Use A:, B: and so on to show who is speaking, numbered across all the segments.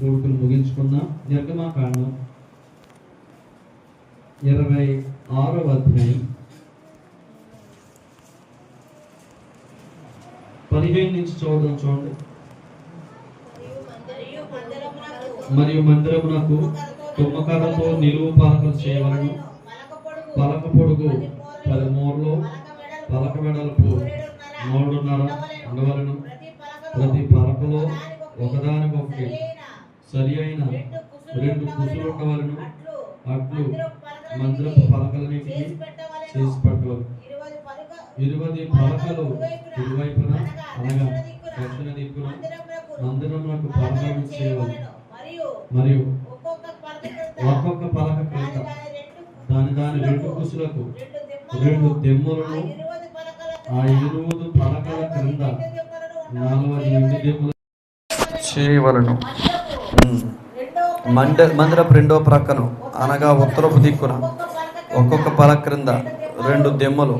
A: కూడుకుని ముగించుకుందాం. నిర్గమాకాండం ఇరవై ఆరవ అధ్యాయం. పదిహేను నుంచి చూడడం చూడండి. మరియు మందిరమునకు తుమ్మకర్రతో నిలువు పలకలు చేయవలను. పలక పొడుగు పది మూరలు పలక వెడల్పు మూడున్నర ఉండవలను ప్రతి పలకలో ఒకదానికొకటి సరి అయిన రెండు కుసులు ఉండవలను అట్లు మందిరపు పలకలన్నిటికీ చేసి పెట్టవలను. ఇరువది పలకలు ఇరువైపున అనగా దక్షిణ దిక్కున మందిరమునకు పలకలు చేయవలను. మరియు ఒక్కొక్క పలక క్రింద దాని దాని రెండు కుసులకు రెండు దెమ్మలను ఆ ఇరువుదు పలకల క్రింద నాలుగు వెండి దెమ్మలు చేయవలను. మండ మందిరపు రెండో ప్రక్కన అనగా ఉత్తరపు దిక్కున ఒక్కొక్క పల క్రింద రెండు దెమ్మలు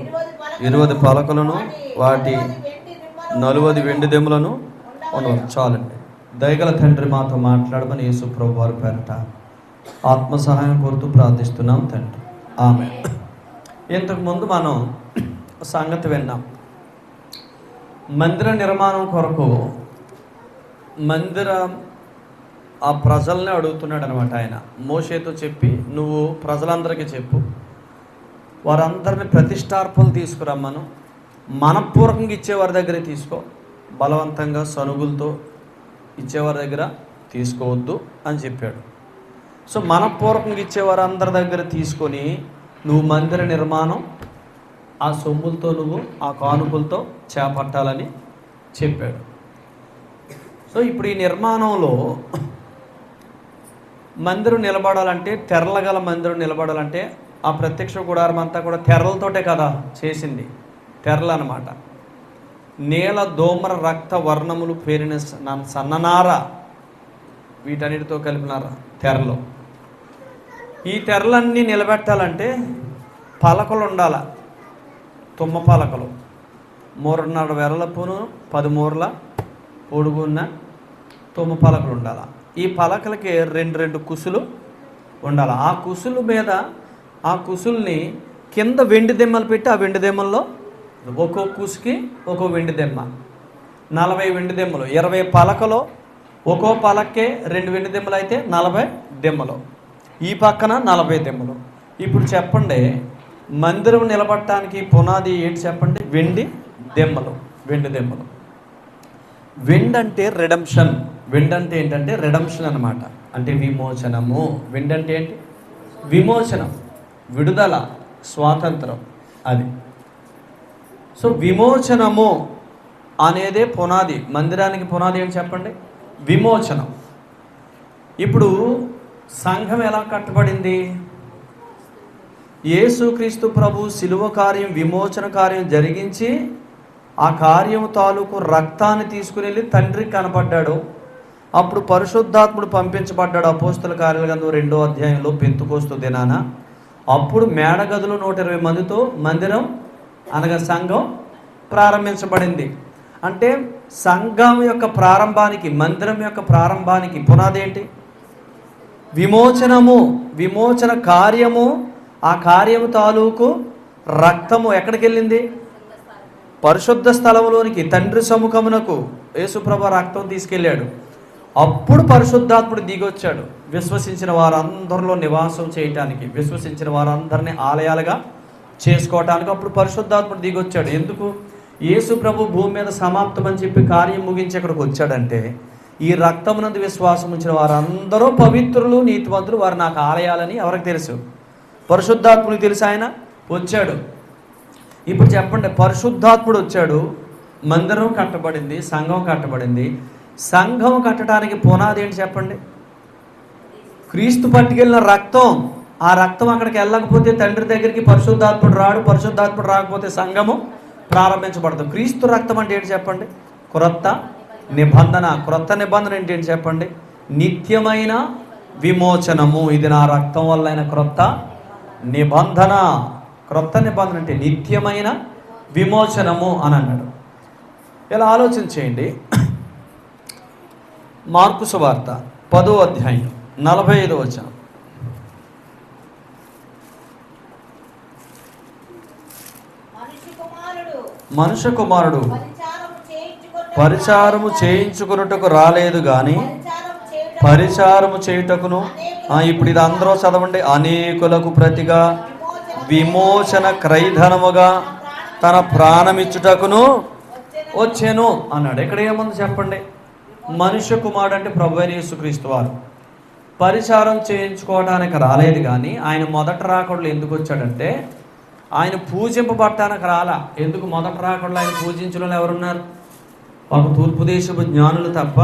A: ఇరవై పలకలను వాటి నలువది వెండి దెమ్మలను ఉండవచ్చు చాలండి. దయగల తండ్రి మాతో మాట్లాడమని యేసు ప్రభు వారి పేరట ఆత్మ సహాయం కోరుతూ ప్రార్థిస్తున్నాం తండ్రి. ఆమె ఇంతకుముందు మనం సంగతి విన్నాం. మందిర నిర్మాణం కొరకు మందిరం ఆ ప్రజల్ని అడుగుతున్నాడు అనమాట ఆయన. మోషేతో చెప్పి నువ్వు ప్రజలందరికీ చెప్పు. వారందరిని ప్రతిష్టార్పులు తీసుకురమ్మను మనపూర్వకంగా ఇచ్చేవారి దగ్గర తీసుకో. బలవంతంగా సనుగులతో ఇచ్చేవారి దగ్గర తీసుకోవద్దు అని చెప్పాడు. సో మనపూర్వకంగా ఇచ్చేవారు అందరి దగ్గర తీసుకొని నువ్వు మందిర నిర్మాణం ఆ సొమ్ములతో నువ్వు ఆ కానుకలతో చేపట్టాలని చెప్పాడు. సో ఇప్పుడు ఈ నిర్మాణంలో మందిరం నిలబడాలంటే తెరల గల మందిరం నిలబడాలంటే ఆ ప్రత్యక్ష గుడారం అంతా కూడా తెరలతోటే కదా చేసింది. తెరలు అనమాట నీల దోమర రక్త వర్ణములు పేరిన సన్న- సన్ననార వీటన్నిటితో కలిపినార? తెరలు. ఈ తెరలన్నీ నిలబెట్టాలంటే పలకలు ఉండాల. తుమ్మ పలకలు. మూడున్నర వెరల పూను పదిమూరల పొడుగున్న తుమ్మ పలకలు ఉండాల. ఈ పలకలకి రెండు రెండు కుసులు ఉండాలి. ఆ కుసుల మీద ఆ కుసుల్ని కింద వెండి దెమ్మలు పెట్టి ఆ వెండి దెమ్మల్లో ఒక్కో కుసుకి ఒక్కో వెండి దెమ్మ. నలభై వెండి దెమ్మలు. ఇరవై పలకలో ఒక్కో పలకే రెండు వెండి దెమ్మలు అయితే నలభై దెమ్మలు. ఈ పక్కన నలభై దెమ్మలు. ఇప్పుడు చెప్పండి మందిరం నిలబడటానికి పునాది ఏంటి చెప్పండి? వెండి దెమ్మలు. వెండి దెమ్మలు. వెండ్ అంటే రిడమ్షన్ విండంటే ఏంటంటే రిడమ్షన్ అనమాట అంటే విమోచనము. విండంటే ఏంటి? విమోచనం. విడుదల స్వాతంత్రం. అది. సో విమోచనము అనేదే పునాది. మందిరానికి పునాది ఏమి చెప్పండి? విమోచనం. ఇప్పుడు సంఘం ఎలా కట్టబడింది? యేసుక్రీస్తు ప్రభు శిలువ కార్యం విమోచన కార్యం జరిగించి ఆ కార్యం తాలూకు రక్తాన్ని తీసుకుని వెళ్ళి తండ్రికి కనపడ్డాడు. అప్పుడు పరిశుద్ధాత్ముడు పంపించబడ్డాడు అపోస్తుల కార్యాలయంలో రెండో అధ్యాయంలో పెంతుకోస్తు దినాన. అప్పుడు మేడగదులు నూట ఇరవై మందితో మందిరం అనగా సంఘం ప్రారంభించబడింది. అంటే సంఘం యొక్క ప్రారంభానికి మందిరం యొక్క ప్రారంభానికి పునాది ఏంటి విమోచనము విమోచన కార్యము ఆ కార్యము తాలూకు రక్తము ఎక్కడికి వెళ్ళింది పరిశుద్ధ స్థలంలోనికి తండ్రి సముఖమునకు యేసుప్రభ రక్తం తీసుకెళ్ళాడు. అప్పుడు పరిశుద్ధాత్ముడు దిగొచ్చాడు. విశ్వసించిన వారందరిలో నివాసం చేయటానికి విశ్వసించిన వారందరినీ ఆలయాలుగా చేసుకోవటానికి అప్పుడు పరిశుద్ధాత్ముడు దిగొచ్చాడు. ఎందుకు? యేసు ప్రభు భూమి మీద సమాప్తం అని చెప్పి కార్యం ముగించి ఇక్కడికి వచ్చాడంటే ఈ రక్తమునందు విశ్వాసం ఉంచిన వారందరూ పవిత్రులు నీతివంతులు వారు నాకు ఆలయాలని ఎవరికి తెలుసు? పరిశుద్ధాత్ముడికి తెలుసు ఆయన? వచ్చాడు. ఇప్పుడు చెప్పండి పరిశుద్ధాత్ముడు వచ్చాడు మందిరం కట్టబడింది సంఘం కట్టబడింది సంఘం కట్టడానికి పునాది ఏంటి చెప్పండి? క్రీస్తు పట్టుకెళ్ళిన రక్తం ఆ రక్తం అక్కడికి వెళ్ళకపోతే తండ్రి దగ్గరికి పరిశుద్ధాత్ముడు రాడు పరిశుద్ధాత్ముడు రాకపోతే సంఘము ప్రారంభించబడదు. క్రీస్తు రక్తం అంటే ఏంటి చెప్పండి? క్రొత్త నిబంధన. క్రొత్త నిబంధన ఏంటి ఏంటి చెప్పండి? నిత్యమైన విమోచనము. ఇది నా రక్తం వల్ల అయిన క్రొత్త నిబంధన. క్రొత్త నిబంధన అంటే నిత్యమైన విమోచనము అని అన్నాడు. ఇలా ఆలోచన చేయండి. మార్కు సువార్త పదో అధ్యాయం నలభై ఐదు
B: కుమారుడు
A: మనుష్య కుమారుడు
B: పరిచారము
A: చేయించుకున్నట్టుకు రాలేదు కానీ
B: పరిచారము చేయుటకు
A: పరిచారము చేయుటకును ఇప్పుడు ఇది అందరూ చదవండి అనేకులకు ప్రతిగా విమోచన క్రైధనముగా తన ప్రాణమిచ్చుటకును వచ్చాను అన్నాడు. ఇక్కడ ఏముంది చెప్పండి? మనుష్య కుమారుడు అంటే ప్రభు అయిన యేసుక్రీస్తు వారు. పరిచారం చేయించుకోవడానికి రాలేదు కానీ ఆయన మొదట రాకడలు ఎందుకు వచ్చాడంటే ఆయన పూజింపబడటానికి రాలా. ఎందుకు మొదట రాకడలు ఆయన పూజించడం ఎవరున్నారు? ఒక తూర్పు దేశపు జ్ఞానులు తప్ప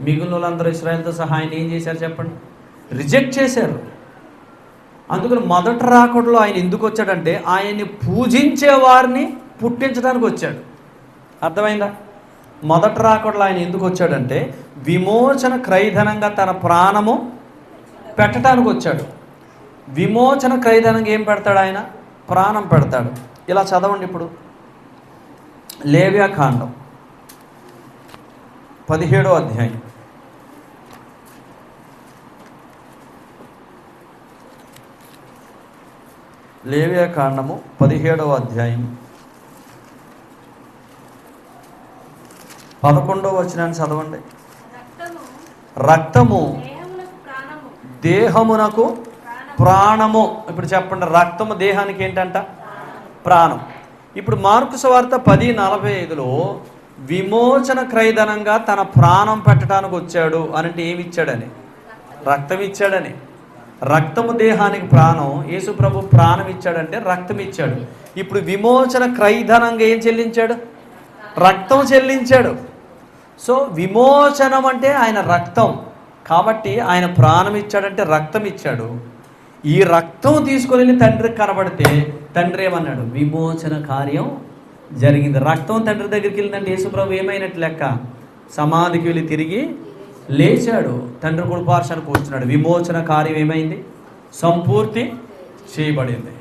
A: మిగిలిన వాళ్ళందరూ ఇస్రాయల్తో సహా ఆయన ఏం చేశారు చెప్పండి? రిజెక్ట్ చేశారు. అందుకని మొదట రాకడలో ఆయన ఎందుకు వచ్చాడంటే ఆయన్ని పూజించే వారిని పుట్టించడానికి వచ్చాడు. అర్థమైందా? మొదట రాకడలో ఆయన ఎందుకు వచ్చాడంటే విమోచన క్రైధనంగా తన ప్రాణము పెట్టడానికి వచ్చాడు. విమోచన క్రైధనంగా ఏం పెడతాడు ఆయన? ప్రాణం పెడతాడు. ఇలా చదవండి ఇప్పుడు. లేవ్యాకాండం పదిహేడో అధ్యాయం. లేవ్యాకాండము పదిహేడవ అధ్యాయం. పదకొండవ వచనాన్ని చదవండి.
C: రక్తము దేహమునకు ప్రాణము.
A: ఇప్పుడు చెప్పండి రక్తము దేహానికి ఏంటంట? ప్రాణం. ఇప్పుడు మార్కు సువార్త పది నలభై ఐదులో విమోచన క్రైదనంగా తన ప్రాణం పెట్టడానికి వచ్చాడు అనంటే ఏమి ఇచ్చాడని రక్తం ఇచ్చాడని రక్తము దేహానికి ప్రాణం యేసు ప్రభు ప్రాణం ఇచ్చాడంటే రక్తం ఇచ్చాడు ఇప్పుడు విమోచన క్రైధనంగా ఏం చెల్లించాడు? రక్తం చెల్లించాడు. సో విమోచనం అంటే ఆయన రక్తం. కాబట్టి ఆయన ప్రాణం ఇచ్చాడంటే రక్తం ఇచ్చాడు. ఈ రక్తం తీసుకొని వెళ్ళి తండ్రికి కనబడితే తండ్రి ఏమన్నాడు? విమోచన కార్యం జరిగింది. రక్తం తండ్రి దగ్గరికి వెళ్ళిందంటే యేసుప్రభు ఏమైనట్టు లెక్క? సమాధికి వెళ్ళి తిరిగి లేచాడు. తండ్రి కుడిపార్శాన్ని కూర్చున్నాడు విమోచన కార్యం ఏమైంది? సంపూర్తి చేయబడింది.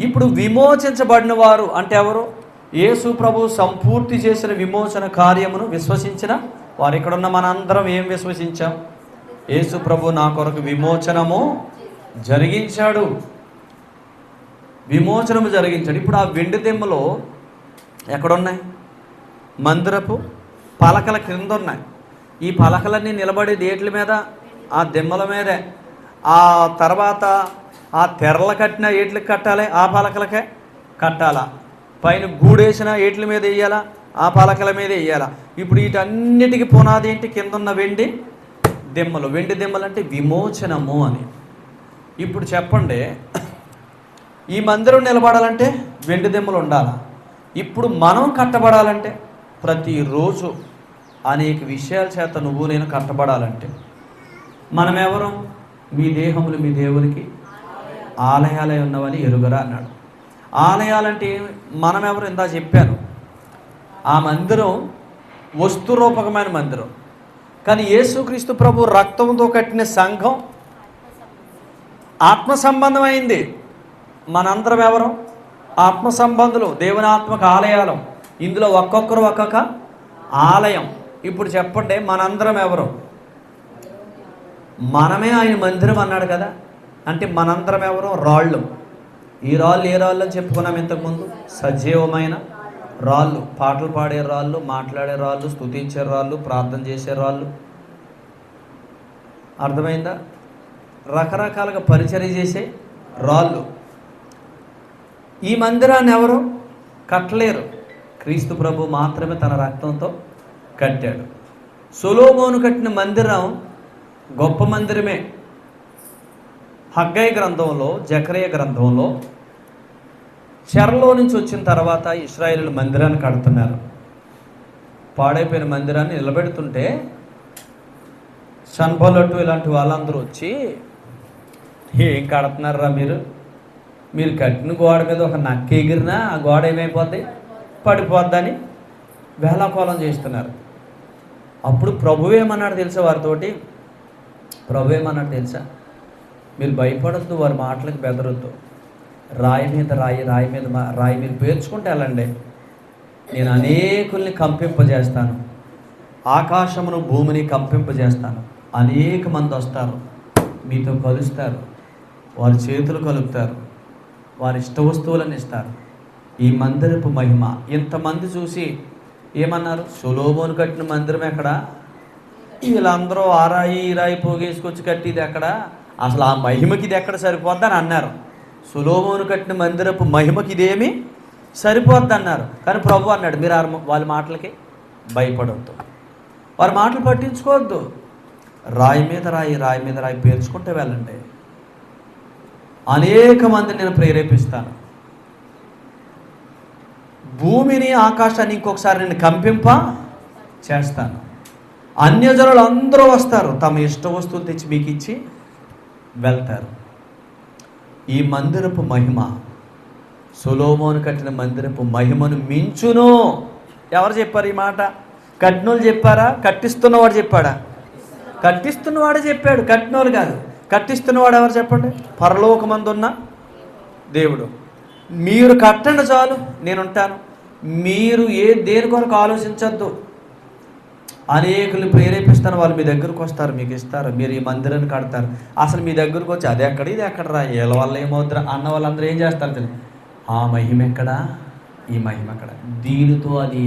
A: ఇప్పుడు విమోచించబడిన వారు అంటే ఎవరు? యేసు ప్రభు సంపూర్తి చేసిన విమోచన కార్యమును విశ్వసించిన వారు ఇక్కడున్న మనందరం ఏం విశ్వసించాం? యేసు ప్రభు నా కొరకు విమోచనము జరిగించాడు. విమోచనము జరిగించాడు. ఇప్పుడు ఆ వెండి దెమ్మలో ఎక్కడున్నాయి? మందిరపు పలకల క్రింద ఉన్నాయి ఈ పలకలన్నీ నిలబడే దేట్ల మీద? ఆ దెమ్మల మీదే. ఆ తర్వాత ఆ తెరలు కట్టిన ఏట్లకి కట్టాలి? ఆ పలకలకే కట్టాలా? పైన గూడేసిన ఏట్ల మీద వేయాలా? ఆ పలకల మీద వేయాలా? ఇప్పుడు వీటన్నిటికీ పునాది ఏంటి? కిందన్న వెండి దిమ్మలు. వెండి దిమ్మలు అంటే విమోచనము అని. ఇప్పుడు చెప్పండి ఈ మందిరం నిలబడాలంటే వెండి దిమ్మలు ఉండాలి? ఇప్పుడు మనం కట్టబడాలంటే ప్రతిరోజు అనేక విషయాల చేత నువ్వు నేను కట్టబడాలంటే మనం ఎవరు మీ దేహములు మీ దేవునికి ఆలయాలే ఉన్నవని ఎరుగరా అన్నాడు. ఆలయాలంటే మనం ఎవరు ఇందా చెప్పాను? ఆ మందిరం వస్తురూపకమైన మందిరం. కానీ యేసుక్రీస్తు ప్రభు రక్తంతో కట్టిన సంఘం ఆత్మ సంబంధమైంది. మనందరం ఎవరు? ఆత్మ సంబంధులు దేవనాత్మక ఆలయాలు. ఇందులో ఒక్కొక్కరు ఒక్కొక్క ఆలయం. ఇప్పుడు చెప్పండి మనందరం ఎవరు? మనమే ఆయన మందిరం అన్నాడు కదా? అంటే మనందరం ఎవరు? రాళ్ళు. ఈ రాళ్ళు ఏ రాళ్ళు అని చెప్పుకున్నాం ఇంతకుముందు? సజీవమైన రాళ్ళు. పాటలు పాడే రాళ్ళు మాట్లాడే రాళ్ళు స్తుతించే రాళ్ళు ప్రార్థన చేసే రాళ్ళు. అర్థమైందా? రకరకాలుగా పరిచయం చేసే రాళ్ళు. ఈ మందిరాన్ని ఎవరు? కట్టలేరు. క్రీస్తు ప్రభు మాత్రమే తన రక్తంతో కట్టాడు. సొలోమోను కట్టిన మందిరం గొప్ప మందిరమే. హగ్గై గ్రంథంలో జకరయ గ్రంథంలో చెరలో నుంచి వచ్చిన తర్వాత ఇస్రాయేలు మందిరాన్ని కడుతున్నారు. పాడైపోయిన మందిరాన్ని నిలబెడుతుంటే సన్బలట్టు ఇలాంటి వాళ్ళందరూ వచ్చి ఏం కడుతున్నారా మీరు? మీరు కట్టిన గోడ మీద ఒక నక్క ఎగిరినా ఆ గోడ ఏమైపోద్ది? పడిపోద్దని వేలాకోలం చేస్తున్నారు. అప్పుడు ప్రభు ఏమన్నాడు తెలుసా వారితోటి? ప్రభు ఏమన్నాడు తెలుసా? మీరు భయపడద్దు వారి మాటలకు బెదరొద్దు. రాయి మీద రాయి రాయి మీద రాయి మీరు పేర్చుకుంటే వెళ్ళండి. నేను అనేకుల్ని కంపింపజేస్తాను. ఆకాశమును భూమిని కంపింపజేస్తాను. అనేక మంది వస్తారు. మీతో కలుస్తారు. వారి చేతులు కలుపుతారు. వారి ఇష్ట వస్తువులను ఇస్తారు. ఈ మందిరపు మహిమ. ఇంతమంది చూసి ఏమన్నారు? సులోభోను కట్టిన మందిరం ఎక్కడ? వీళ్ళందరూ ఆరాయి రాయి పోగేసుకొచ్చి కట్టిది ఎక్కడ? అసలు ఆ మహిమకి ఇది ఎక్కడ సరిపోద్దని అన్నారు. సులోభోను కట్టిన మందిరపు మహిమకి ఇదేమి సరిపోద్ది అన్నారు. కానీ ప్రభు అన్నాడు మీరు వాళ్ళ మాటలకి భయపడవద్దు వారి మాటలు పట్టించుకోవద్దు. రాయి మీద రాయి రాయి మీద రాయి పేర్చుకుంటే వెళ్ళండి. అనేక మందిని నేను ప్రేరేపిస్తాను. భూమిని ఆకాశాన్ని ఇంకొకసారి నేను కంపింప చేస్తాను. అన్యజనులు అందరూ వస్తారు. తమ ఇష్ట వస్తువులు తెచ్చి మీకు ఇచ్చి వెళ్తారు. ఈ మందిరపు మహిమ సులోమోను కట్టిన మందిరపు మహిమను మించును. ఎవరు చెప్పారు ఈ మాట? కట్నోలు చెప్పారా? కట్టిస్తున్నవాడు చెప్పాడా? కట్టిస్తున్నవాడు చెప్పాడు. కట్నోలు కాదు. కట్టిస్తున్నవాడు ఎవరు చెప్పండి? పరలోకమందు ఉన్న దేవుడు. మీరు కట్టండి చాలు నేనుంటాను. మీరు ఏ దేని కొరకు ఆలోచించద్దు. అనేకులు ప్రేరేపిస్తారు వాళ్ళు మీ దగ్గరకు వస్తారు మీకు ఇస్తారు మీరు ఈ మందిరాన్ని కడతారు. అసలు మీ దగ్గరకు వచ్చి అది ఎక్కడ ఇది ఎక్కడ రా వీళ్ళ వల్ల ఏమవుతారు అన్న వాళ్ళందరూ ఏం చేస్తారు తెలియదు ఆ మహిమ ఎక్కడ? ఈ మహిమ ఎక్కడ? దీనితో అది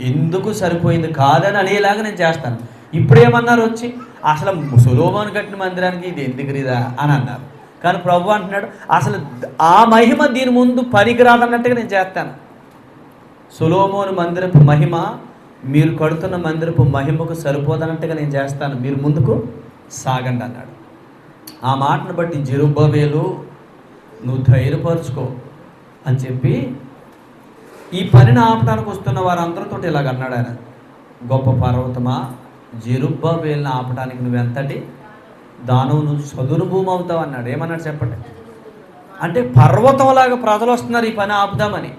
A: ఎందుకు సరిపోయింది కాదని అనేలాగా నేను చేస్తాను. ఇప్పుడేమన్నారు వచ్చి అసలు సులోభాను కట్టిన మందిరానికి ఇది ఎందుకు రీదా అని అన్నారు. కానీ ప్రభు అంటున్నాడు అసలు ఆ మహిమ దీని ముందు పనికి రాదన్నట్టుగా నేను చేస్తాను. సులోమోను మందిరపు మహిమ మీరు కడుతున్న మందిరపు మహిమకు సరిపోదన్నట్టుగా నేను చేస్తాను. మీరు ముందుకు సాగండి అన్నాడు. ఆ మాటను బట్టి జెరుబ్బవేలు నువ్వు ధైర్యపరుచుకో అని చెప్పి ఈ పనిని ఆపడానికి వస్తున్న వారందరితో ఇలాగ అన్నాడు ఆయన. గొప్ప పర్వతమా జెరుబ్బవేలుని ఆపడానికి నువ్వెంతటి దానవు నువ్వు చదును భూమి అవుతావు అన్నాడు. ఏమన్నాడు చెప్పండి. అంటే పర్వతంలాగా ప్రజలు వస్తున్నారు ఈ పని ఆపుదామని.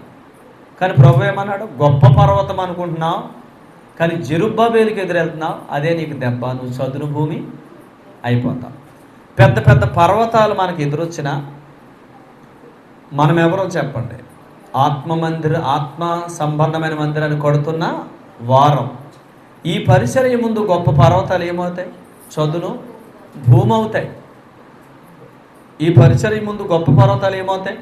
A: కానీ ప్రభు ఏమన్నాడు? గొప్ప పర్వతం అనుకుంటున్నావు కానీ జెరుబ్బాబేలుకి ఎదురెళ్తున్నావు అదే నీకు దెబ్బ నువ్వు చదును భూమి అయిపోతావు. పెద్ద పెద్ద పర్వతాలు మనకి ఎదురొచ్చినా మనం ఎవరో చెప్పండి. ఆత్మ మందిర ఆత్మ సంబంధమైన మందిరాన్ని కొడుతున్న వారం. ఈ పరిసర ముందు గొప్ప పర్వతాలు ఏమవుతాయి? చదును భూమి అవుతాయి. ఈ పరిసర ముందు గొప్ప పర్వతాలు ఏమవుతాయి?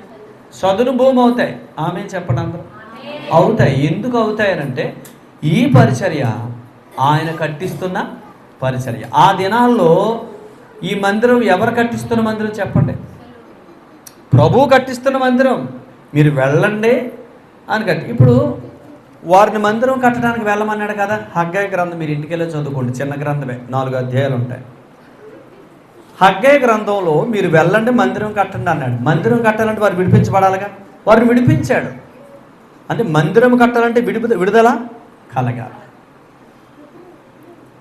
A: చదును భూమి అవుతాయి. ఆమె చెప్పండి అవుతాయి. ఎందుకు అవుతాయనంటే ఈ పరిచర్య ఆయన కట్టిస్తున్న పరిచర్య. ఆ దినాల్లో ఈ మందిరం ఎవరు కట్టిస్తున్న మందిరం చెప్పండి? ప్రభువు కట్టిస్తున్న మందిరం. మీరు వెళ్ళండి అని కట్టి. ఇప్పుడు వారిని మందిరం కట్టడానికి వెళ్ళమన్నాడు కదా? హగ్గయ్య గ్రంథం మీరు ఇంటికి వెళ్ళి చదువుకోండి. చిన్న గ్రంథమే. నాలుగు అధ్యాయాలు ఉంటాయి. హగ్గయ్య గ్రంథంలో మీరు వెళ్ళండి మందిరం కట్టండి అన్నాడు. మందిరం కట్టాలంటే వారు విడిపించబడాలిగా? వారిని విడిపించాడు. అంటే మందిరం కట్టాలంటే విడిపి విడుదల కలగాలి.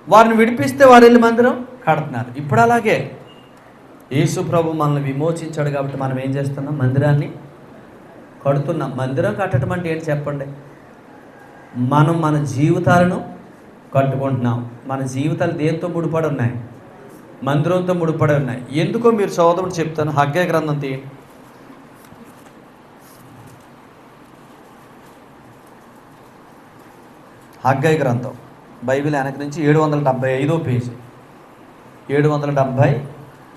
A: వారిని విడిపిస్తే వారు వెళ్ళి మందిరం కడుతున్నారు. ఇప్పుడు అలాగే యేసు ప్రభు మనల్ని విమోచించాడు కాబట్టి మనం ఏం చేస్తున్నాం? మందిరాన్ని కడుతున్నాం. మందిరం కట్టడం అంటే ఏంటి చెప్పండి? మనం మన జీవితాలను కట్టుకుంటున్నాం. మన జీవితాలు దేంతో ముడిపడి ఉన్నాయి? మందిరంతో ముడిపడి ఉన్నాయి. ఎందుకో మీరు సోదరుడు చెప్తాను. హగ్గే గ్రంథం తీయండి. హగ్గై గ్రంథం. బైబిల్ వెనక నుంచి ఏడు వందల డెబ్భై ఐదో పేజీ. ఏడు వందల డెబ్భై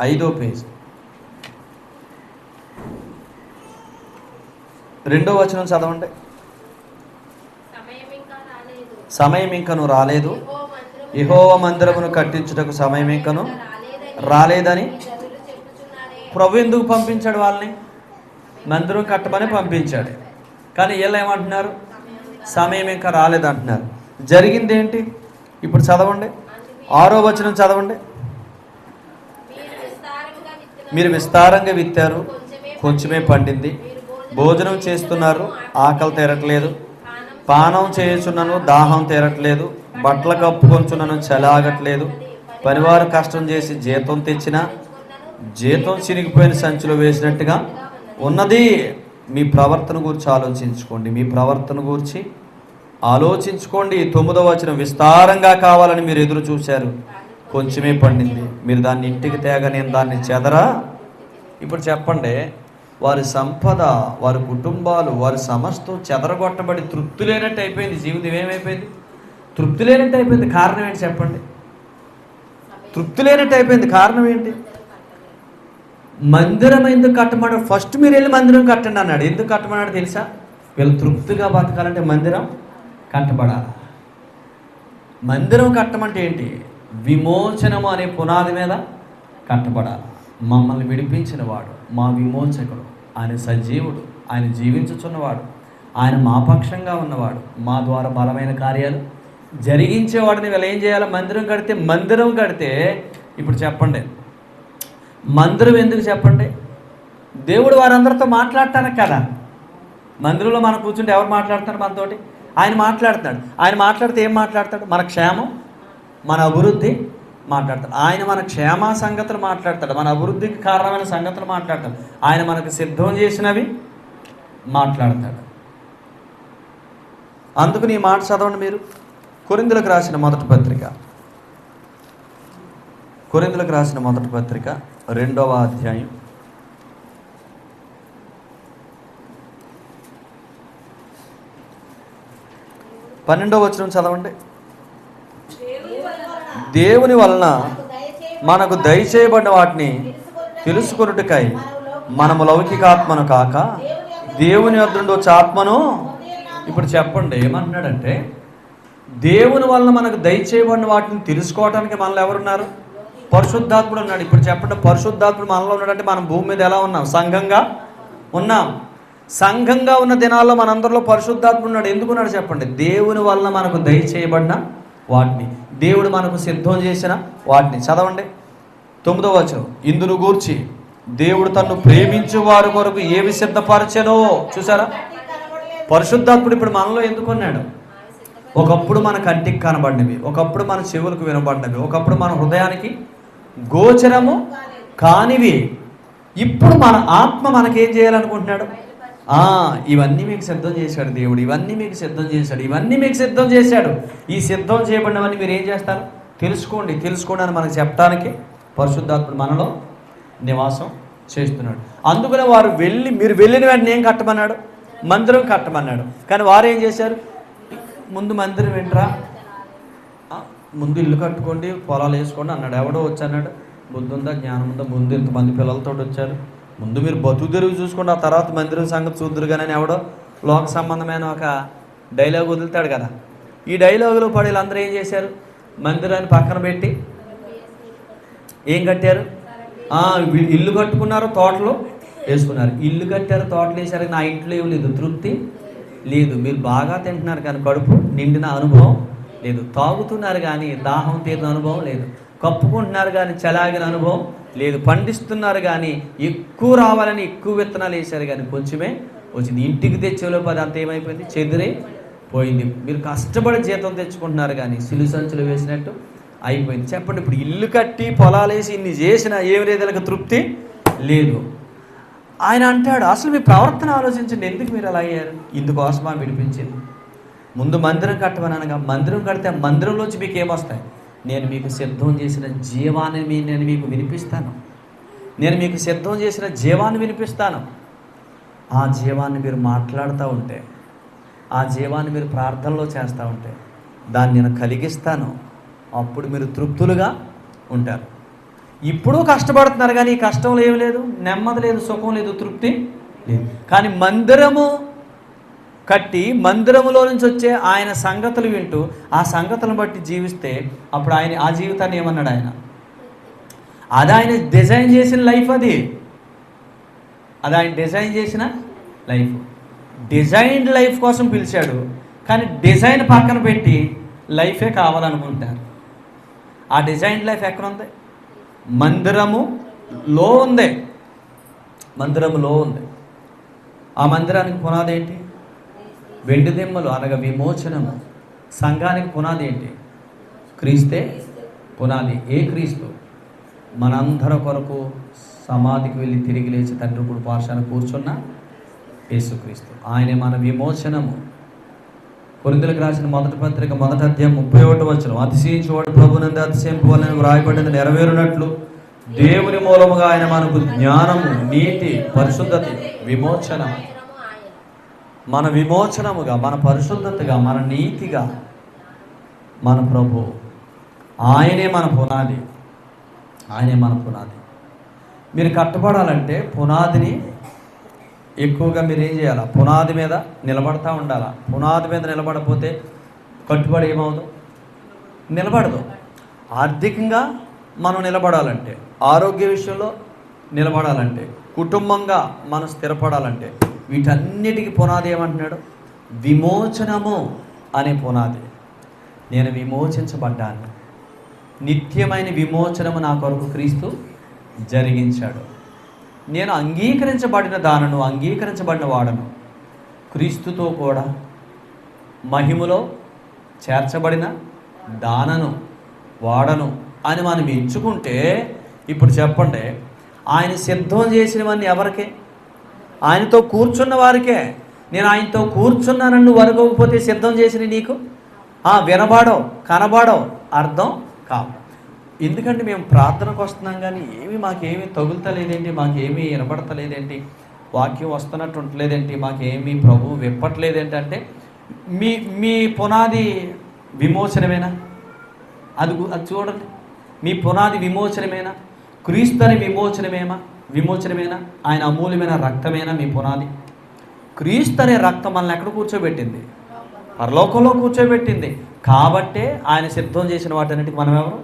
A: ఐదో పేజీ. రెండో వచనం చదవండి.
C: సమయం
A: ఇంకను రాలేదు. ఇహోవ మందిరమును కట్టించుటకు సమయం ఇంకను
C: రాలేదని
A: ప్రభు ఎందుకు పంపించాడు వాళ్ళని? మందిరం కట్టమని పంపించాడు. కానీ వీళ్ళు ఏమంటున్నారు సమయం ఇంకా రాలేదంటున్నారు జరిగింది ఏంటి ఇప్పుడు చదవండి. ఆరో వచనం చదవండి.
C: మీరు విస్తారంగా
A: విత్తారు. కొంచెమే పండింది. భోజనం చేస్తున్నారు. ఆకలి తీరట్లేదు. పానం చేస్తున్నాను దాహం తీరట్లేదు. బట్టలు కప్పుకొంచున్నాను. చలాగట్లేదు. పనివారు కష్టం చేసి జీతం తెచ్చిన జీతం చిరిగిపోయిన సంచిలో వేసినట్టుగా ఉన్నది. మీ ప్రవర్తన గురించి ఆలోచించుకోండి. మీ ప్రవర్తన గురించి ఆలోచించుకోండి. తొమ్మిదవ వచనం విస్తారంగా కావాలని మీరు ఎదురు చూశారు. కొంచెమే పండింది. మీరు దాన్ని ఇంటికి తేగ నేను దాన్ని చెదరా? ఇప్పుడు చెప్పండి. వారి సంపద వారి కుటుంబాలు వారి సమస్తం చెదరగొట్టబడి తృప్తి లేనట్టు అయిపోయింది. జీవితం ఏమైపోయింది? తృప్తి లేనట్టు అయిపోయింది. కారణం ఏంటి చెప్పండి? తృప్తి లేనట్టు అయిపోయింది. కారణం ఏంటి? మందిరం ఎందుకు కట్టమన్నాడు? ఫస్ట్ మీరు వెళ్ళి మందిరం కట్టండి అన్నాడు. ఎందుకు కట్టమన్నాడు తెలుసా? వీళ్ళు తృప్తిగా బతకాలంటే మందిరం కట్టబడాలి? మందిరం కట్టమంటే ఏంటి? విమోచనము అనే పునాది మీద కట్టబడాలి? మమ్మల్ని విడిపించిన వాడు మా విమోచకుడు ఆయన సజీవుడు ఆయన జీవించుచున్నవాడు ఆయన మా పక్షంగా ఉన్నవాడు మా ద్వారా బలమైన కార్యాలు జరిగించేవాడిని వీళ్ళు ఏం చేయాలి? మందిరం కడితే మందిరం కడితే ఇప్పుడు చెప్పండి. మందిరం ఎందుకు చెప్పండి? దేవుడు వారందరితో మాట్లాడటానికి కదా. మందిరంలో మనం కూర్చుంటే ఎవరు మాట్లాడతారు మనతోటి? ఆయన మాట్లాడుతున్నాడు ఆయన మాట్లాడితే ఏం మాట్లాడతాడు? మన క్షేమం మన అభివృద్ధి మాట్లాడతాడు. ఆయన మన క్షేమ సంగతులు మాట్లాడతాడు. మన అభివృద్ధికి కారణమైన సంగతులు మాట్లాడతాడు. ఆయన మనకు సిద్ధం చేసినవి మాట్లాడతాడు. అందుకు నీ మాట చదవండి మీరు. కొరిందులకు రాసిన మొదటి పత్రిక. కొరిందులకు రాసిన మొదటి పత్రిక రెండవ అధ్యాయం. పన్నెండవ వచనం చదవండి. దేవుని వలన మనకు దయచేయబడిన వాటిని తెలుసుకొనుటకై మనము లౌకికాత్మను కాక దేవుని వద్ద వచ్చే ఆత్మను ఇప్పుడు చెప్పండి ఏమంటున్నాడంటే దేవుని వలన మనకు దయచేయబడిన వాటిని తెలుసుకోవడానికి మనలో ఎవరున్నారు? పరిశుద్ధాత్ముడు ఉన్నాడు. ఇప్పుడు చెప్పండి పరిశుద్ధాత్ముడు మనలో ఉన్నాడంటే మనం భూమి మీద ఎలా ఉన్నాం? సంఘంగా ఉన్నాం. సంఘంగా ఉన్న దినాల్లో మనందరిలో పరిశుద్ధాత్ముడు ఉన్నాడు. ఎందుకున్నాడు చెప్పండి? దేవుని వలన మనకు దయచేయబడిన వాటిని. దేవుడు మనకు సిద్ధం చేసిన వాటిని. చదవండి. తొమ్మిదో వచనం. ఇందును గూర్చి దేవుడు తన్ను ప్రేమించు వారి కొరకు ఏమి సిద్ధపరచనో? చూసారా? పరిశుద్ధాత్ముడు ఇప్పుడు మనలో ఎందుకున్నాడు ఒకప్పుడు మన కంటికి కనబడినవి. ఒకప్పుడు మన చెవులకు వినబడినవి. ఒకప్పుడు మన హృదయానికి గోచరము కానివి. ఇప్పుడు మన ఆత్మ మనకేం చేయాలనుకుంటున్నాడు? ఇవన్నీ మీకు సిద్ధం చేశాడు దేవుడు ఇవన్నీ మీకు సిద్ధం చేశాడు ఇవన్నీ మీకు సిద్ధం చేశాడు. ఈ సిద్ధం చేయబడినవన్నీ మీరు ఏం చేస్తారు? తెలుసుకోండి తెలుసుకోండి అని మనకు చెప్పడానికి పరిశుద్ధాత్ముడు మనలో నివాసం చేస్తున్నాడు. అందుకనే వారు వెళ్ళి మీరు వెళ్ళిన వెంటనే ఏం కట్టమన్నాడు? మందిరం కట్టమన్నాడు. కానీ వారు ఏం చేశారు? ముందు మందిరం ఏంట్రా ముందు ఇల్లు కట్టుకోండి పొలాలు వేసుకోండి అన్నాడు. ఎవడో వచ్చి అన్నాడు బుద్ధి ఉందా జ్ఞానం ఉందా ముందు ఇంతమంది పిల్లలతో వచ్చారు ముందు మీరు బతుకు తెరుగు చూసుకోండి ఆ తర్వాత మందిరం సంగతి చూద్దరు కానీ ఎవడో లోక సంబంధమైన ఒక డైలాగ్ వదులుతాడు కదా. ఈ డైలాగులో పడి వీళ్ళందరూ ఏం చేశారు? మందిరాన్ని పక్కన పెట్టి ఏం కట్టారు? ఇల్లు కట్టుకున్నారు తోటలు వేసుకున్నారు. ఇల్లు కట్టారు తోటలు వేసారు నా ఇంట్లో ఏం లేదు. తృప్తి లేదు. మీరు బాగా తింటున్నారు కానీ కడుపు నిండిన అనుభవం లేదు. తాగుతున్నారు కానీ దాహం తీరిన అనుభవం లేదు. కప్పుకుంటున్నారు కానీ చలాగిన అనుభవం లేదు. పండిస్తున్నారు కానీ ఎక్కువ రావాలని ఎక్కువ విత్తనాలు వేశారు కానీ కొంచెమే వచ్చింది. ఇంటికి తెచ్చేలోపు అది అంత ఏమైపోయింది? చెదిరే పోయింది. మీరు కష్టపడి జీతం తెచ్చుకుంటున్నారు కానీ సిలు సంచులు వేసినట్టు అయిపోయింది. చెప్పండి ఇప్పుడు ఇల్లు కట్టి పొలాలు వేసి ఇన్ని చేసినా ఏమి లేదు తృప్తి లేదు. ఆయన అంటాడు అసలు మీ ప్రవర్తన ఆలోచించండి. ఎందుకు మీరు అలా అయ్యారు? ఇందుకోసమా విడిపించింది. ముందు మందిరం కట్టమని అనగా మందిరం కడితే మందిరంలోంచి మీకు ఏమొస్తాయి? నేను మీకు సిద్ధం చేసిన జీవాన్ని మీ- నేను మీకు వినిపిస్తాను. నేను మీకు సిద్ధం చేసిన జీవాన్ని వినిపిస్తాను. ఆ జీవాన్ని మీరు మాట్లాడుతూ ఉంటే ఆ జీవాన్ని మీరు ప్రార్థనలో చేస్తూ ఉంటే దాన్ని నేను కలిగిస్తాను. అప్పుడు మీరు తృప్తులుగా ఉంటారు. ఇప్పుడు కష్టపడుతున్నారు కానీ ఈ కష్టంలో ఏమి లేదు నెమ్మది లేదు సుఖం లేదు తృప్తి లేదు. కానీ మందిరము కట్టి మందిరములో నుంచి వచ్చే ఆయన సంగతులు వింటూ ఆ సంగతులను బట్టి జీవిస్తే అప్పుడు ఆయన ఆ జీవితాన్ని ఏమన్నాడు ఆయన? అది ఆయన డిజైన్ చేసిన లైఫ్ అది. అది ఆయన డిజైన్ చేసిన లైఫ్. డిజైన్డ్ లైఫ్ కోసం పిలిచాడు కానీ డిజైన్ పక్కన పెట్టి లైఫే కావాలనుకుంటారు. ఆ డిజైన్ లైఫ్ ఎక్కడ ఉంది? మందిరము లో ఉంది. మందిరములో ఉంది. ఆ మందిరానికి పునాది ఏంటి వెండిదిమ్మలు అనగా విమోచనము. సంఘానికి పునాది ఏంటి? క్రీస్తే పునాది. ఏ క్రీస్తు? మనందరి కొరకు సమాధికి వెళ్ళి తిరిగి లేచి తండ్రి కూడా పార్శాన కూర్చున్న యేసుక్రీస్తు. ఆయనే మన విమోచనము. కొరిందులకు రాసిన మొదటి పత్రిక మొదటి అధ్యాయం ముప్పై ఒకటి వచ్చిన అతిశయించేవాడు ప్రభునందు అతిశయింపవాలని వ్రాయబడింది నెరవేరునట్లు దేవుని మూలముగా ఆయన మనకు జ్ఞానము నీతి పరిశుద్ధత విమోచన మన విమోచనముగా మన పరిశుద్ధతగా మన నీతిగా మన ప్రభు ఆయనే మన పునాది. ఆయనే మన పునాది. మీరు కట్టబడాలంటే పునాదిని ఎక్కువగా మీరు ఏం చేయాలా? పునాది మీద నిలబడతా ఉండాలా? పునాది మీద నిలబడపోతే కట్టుబడి ఏమవుదు? నిలబడదు. ఆర్థికంగా మనం నిలబడాలంటే ఆరోగ్య విషయంలో నిలబడాలంటే కుటుంబంగా మనం స్థిరపడాలంటే వీటన్నిటికీ పునాది ఏమంటున్నాడు? విమోచనము అనే పునాది. నేను విమోచించబడ్డాను. నిత్యమైన విమోచనము నా కొరకు క్రీస్తు జరిగించాడు. నేను అంగీకరించబడిన దానను అంగీకరించబడిన వాడను. క్రీస్తుతో కూడా మహిమలో చేర్చబడిన దానను వాడను అని మనం ఎంచుకుంటే ఇప్పుడు చెప్పండి ఆయన సిద్ధం చేసినవన్నీ ఎవరికే? ఆయనతో కూర్చున్న వారికే. నేను ఆయనతో కూర్చున్నానన్ను వరగకపోతే సిద్ధం చేసిన నీకు? ఆ వినబాడో కనబాడో అర్థం కావు. ఎందుకంటే మేము ప్రార్థనకు వస్తున్నాం కానీ ఏమి మాకేమీ తగులుతలేదేంటి? మాకేమీ వినబడతలేదేంటి? వాక్యం వస్తున్నట్టు ఉండలేదేంటి? మాకేమీ ప్రభు విప్పట్లేదేంటి అంటే మీ మీ పునాది విమోచనమేనా? అది అది చూడండి. మీ పునాది విమోచనమేనా? క్రీస్తుని విమోచనమేమా? విమోచనమేనా? ఆయన అమూల్యమైన రక్తమేనా మీ పునాది? క్రీస్తు అనే రక్తం మనల్ని ఎక్కడ కూర్చోబెట్టింది? పరలోకంలో కూర్చోబెట్టింది. కాబట్టే ఆయన సిద్ధం చేసిన వాటన్నిటికి మనం ఎవరు?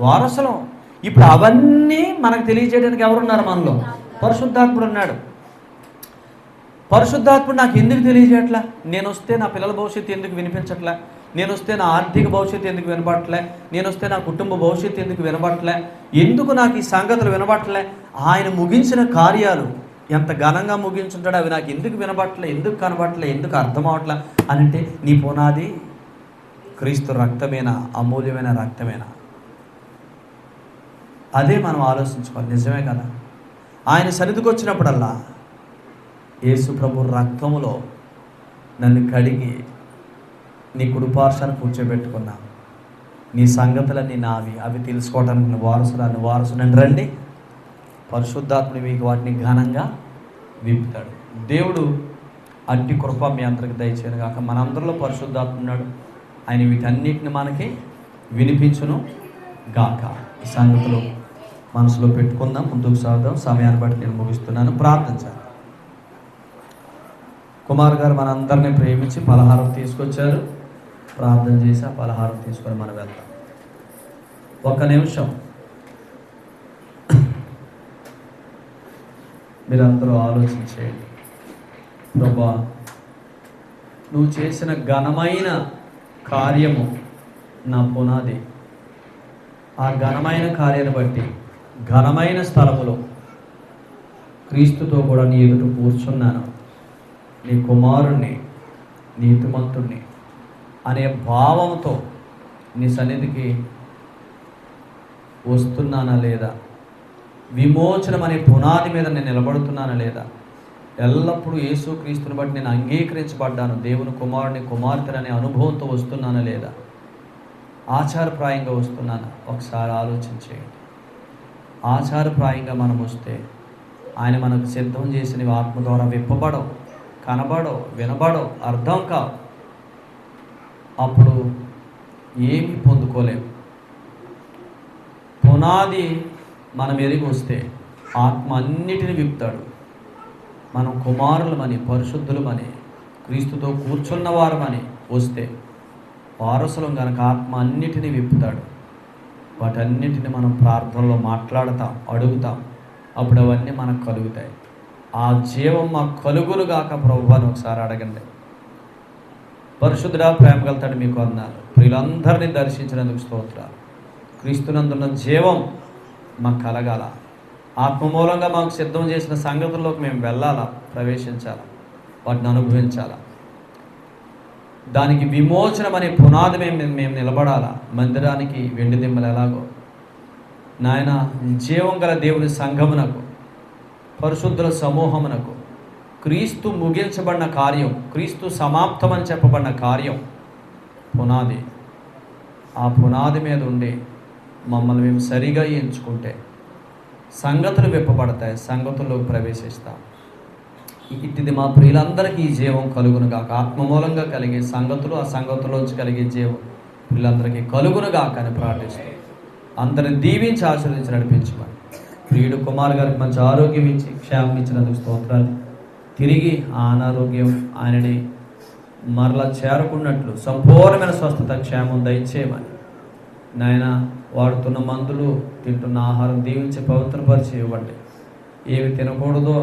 A: వారసులం. ఇప్పుడు అవన్నీ మనకు తెలియజేయడానికి ఎవరున్నారు మనలో? పరిశుద్ధాత్ముడు ఉన్నాడు. పరిశుద్ధాత్ముడు నాకు ఎందుకు తెలియజేయట్లా? నేను వస్తే నా పిల్లల భవిష్యత్తు ఎందుకు వినిపించట్లే? నేను వస్తే నా ఆర్థిక భవిష్యత్తు ఎందుకు వినబడట్లే? నేను వస్తే నా కుటుంబ భవిష్యత్తు ఎందుకు వినబడట్లే? ఎందుకు నాకు ఈ సంగతులు వినబడట్లే? ఆయన ముగించిన కార్యాలు ఎంత ఘనంగా ముగించుంటాడు అవి నాకు ఎందుకు వినబడట్లే? ఎందుకు కనబడట్లే? ఎందుకు అర్థం అవట్లే? అని అంటే నీ పునాది క్రీస్తు రక్తమేనా? అమూల్యమైన రక్తమేనా? అదే మనం ఆలోచించుకోవాలి. నిజమే కదా? ఆయన సన్నిధికి వచ్చినప్పుడల్లా యేసు ప్రభు రక్తములో నన్ను కడిగి నీ కుడుపార్శాన్ని కూర్చోబెట్టుకున్నా. నీ సంగతులన్నీ నావి అవి తెలుసుకోవడానికి నువ్వు వారసురాన్ని వారసునని రండి. పరిశుద్ధాత్ముని మీకు వాటిని ఘనంగా విప్పుతాడు. దేవుడు అట్టి కృప మీ అందరికి దయచేయను కాక మనందరిలో పరిశుద్ధాత్మ ఉన్నాడు. ఆయన వీటన్నిటిని మనకి వినిపించును గాక ఈ సంగతులు మనసులో పెట్టుకుందాం ముందుకు సాగుదాం సమయాన్ని బట్టి నేను ముగిస్తున్నాను. ప్రార్థించాలి కుమార్ గారు మనందరినీ ప్రేమించి పలహారం తీసుకొచ్చారు. ప్రార్థన చేసి ఆ పలహారం తీసుకొని మనం వెళ్తాం. ఒక్క నిమిషం. మీరందరూ ఆలోచించేయండి. ప్రభా నువ్వు చేసిన ఘనమైన కార్యము నా పునాది. ఆ ఘనమైన కార్యాన్ని బట్టి ఘనమైన స్థలములో క్రీస్తుతో కూడా నీ ఎదుట కూర్చున్నాను. నీ కుమారుణ్ణి నీతిమంతుణ్ణి. అనే భావంతో నీ సన్నిధికి వస్తున్నానా లేదా? విమోచనం అనే పునాది మీద నేను నిలబడుతున్నానా లేదా? ఎల్లప్పుడూ యేసుక్రీస్తుని బట్టి నేను అంగీకరించబడ్డాను. దేవుని కుమారుని కుమార్తె అనే అనుభవంతో వస్తున్నానా లేదా? ఆచారప్రాయంగా వస్తున్నానా? ఒకసారి ఆలోచించేయండి ఆచారప్రాయంగా మనం వస్తే ఆయన మనకు సిద్ధం చేసినవి ఆత్మ ద్వారా విప్పబడవు కనబడవు వినబడవు అర్థం కావు. అప్పుడు ఏమి పొందుకోలేము పునాది మనం ఎరిగి వస్తే ఆత్మ అన్నిటిని విప్పుతాడు. మనం కుమారులమని పరిశుద్ధులమని క్రీస్తుతో కూర్చున్నవారమని వస్తే వారసులం కనుక ఆత్మ అన్నిటిని విప్పుతాడు. వాటన్నిటిని మనం ప్రార్థనలో మాట్లాడతాం అడుగుతాం. అప్పుడు అవన్నీ మనకు కలుగుతాయి. ఆ జీవం మా కలుగులుగాక ప్రభు అని ఒకసారి అడగండి. పరిశుద్ధుడా ప్రేమ కలుతాడు మీకు అన్నారు. ప్రియులందరినీ దర్శించినందుకు స్తోత్రాలు. క్రీస్తునందున్న జీవం మాకు కలగాల. ఆత్మ మూలంగా మాకు సిద్ధం చేసిన సంగతుల్లోకి మేము వెళ్ళాలా ప్రవేశించాలా వాటిని అనుభవించాలా. దానికి విమోచనం అనే పునాది మేము మేము నిలబడాలా. మందిరానికి వెండి దిమ్మలు ఎలాగో. నాయన జీవం గల దేవుని సంఘమునకు పరిశుద్ధుల సమూహమునకు క్రీస్తు ముగించబడిన కార్యం క్రీస్తు సమాప్తమని చెప్పబడిన కార్యం పునాది. ఆ పునాది మీద ఉండి మమ్మల్ని మేము సరిగా ఎంచుకుంటే సంగతులు విప్పబడతాయి సంగతుల్లోకి ప్రవేశిస్తాం. ఇట్టిది మా ప్రియులందరికీ ఈ జీవం కలుగునుగాక. కాక కలిగే సంగతులు ఆ సంగతుల్లోంచి కలిగే జీవం పిల్లలందరికీ కలుగునుగాక అని ప్రార్థిస్తాం అందరిని దీవించి ఆశీర్వించి నడిపించమని. ప్రియుడు కుమార్ గారికి మంచి ఆరోగ్యం ఇచ్చి క్షేమం ఇచ్చినందుకు స్తోత్రాలు. తిరిగి ఆ అనారోగ్యం ఆయనని మరలా చేరుకున్నట్లు సంపూర్ణమైన స్వస్థత క్షేమం దయచేయమని. నాయన వాడుతున్న మందులు తింటున్న ఆహారం దీవించి పవిత్రపరిచి ఇవ్వండి. ఏవి తినకూడదో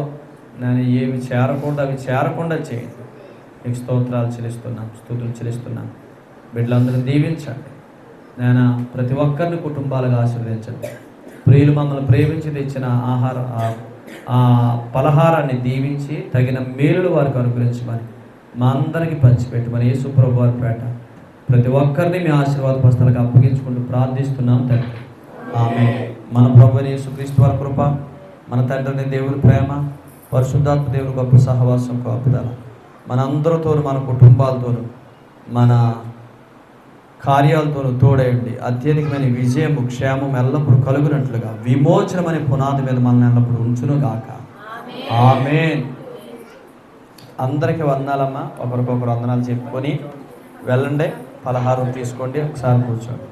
A: నేను ఏవి చేరకూడదు అవి చేరకుండా చేయండి. మీకు స్తోత్రాలు చెల్లిస్తున్నాం స్థుతులు చెల్లిస్తున్నాం. బిడ్డలందరినీ దీవించండి. నేను ప్రతి ఒక్కరిని కుటుంబాలుగా ఆశీర్వదించండి. ప్రియులు మమ్మల్ని ప్రేమించి తెచ్చిన ఆహార ఆ- పలహారాన్ని దీవించి తగిన మేలులు వారికి అనుగ్రహించమని మా అందరికీ పంచిపెట్టమని యేసు ప్రభు వారి పేట ప్రతి ఒక్కరిని మీ ఆశీర్వాద పుస్తకాలకు అప్పగించుకుంటూ ప్రార్థిస్తున్నాం తండ్రి. ఆమె మన ప్రభు యేసుక్రీస్తు వారి కృప మన తండ్రిని దేవుని ప్రేమ పరిశుద్ధాత్మ దేవుని గొప్ప సహవాసం కాపుదల మనందరితోనూ మన కుటుంబాలతోనూ మన కార్యాలతోనూ తోడేయండి. అత్యధికమైన విజయము క్షేమం ఎల్లప్పుడూ కలుగునట్లుగా. విమోచనమనే పునాది మీద మనల్ని ఎల్లప్పుడూ ఉంచును గాక ఆమేన్. అందరికీ వందాలమ్మా. ఒకరికొకరు వందనాలు చెప్పుకొని వెళ్ళండి. పలహారం తీసుకోండి. ఒకసారి కూర్చోండి.